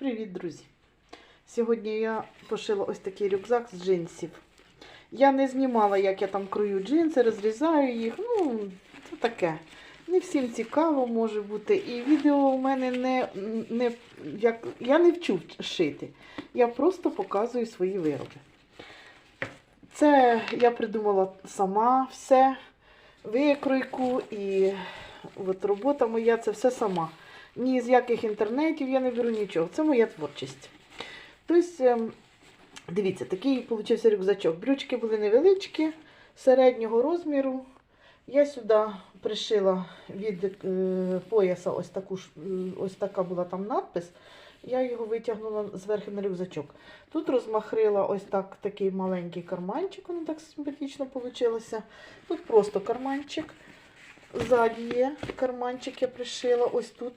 Привіт, друзі! Сьогодні я пошила ось такий рюкзак з джинсів. Я не знімала, як я там крою джинси, розрізаю їх. Ну, це таке. Не всім цікаво може бути. І відео у мене не, не як, я не вчу шити. Я просто показую свої вироби. Це я придумала сама все, викройку і от робота моя це все сама. Ні з яких інтернетів я не беру нічого. Це моя творчість. Тобто, ем, дивіться, такий получився рюкзачок. Брючки були невеличкі, середнього розміру. Я сюди пришила від е, пояса ось таку е, ось така була там надпис. Я його витягнула зверху на рюкзачок. Тут розмахрила ось так такий маленький карманчик, воно так симпатично вийшло. Тут просто карманчик. Ззаді є карманчик я пришила ось тут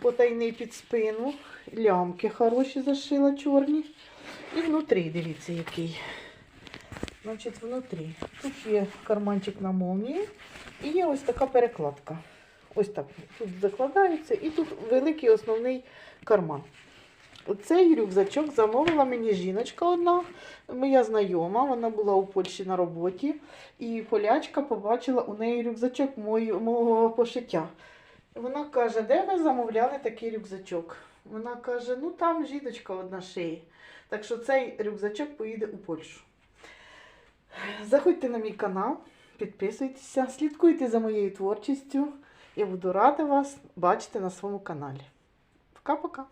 потайний під спину. Лямки хороші зашила чорні. І внутрі, дивіться, який. Значить, внутрі. Тут є карманчик на молнії і є ось така перекладка. Ось так. Тут закладається і тут великий основний карман. Цей рюкзачок замовила мені жіночка одна, моя знайома, вона була у Польщі на роботі, і полячка побачила у неї рюкзачок мою, мого пошиття. Вона каже, де ви замовляли такий рюкзачок? Вона каже, ну там жіночка одна шиє. Так що цей рюкзачок поїде у Польщу. Заходьте на мій канал, підписуйтеся, слідкуйте за моєю творчістю. Я буду рада вас бачити на своєму каналі. Пока-пока!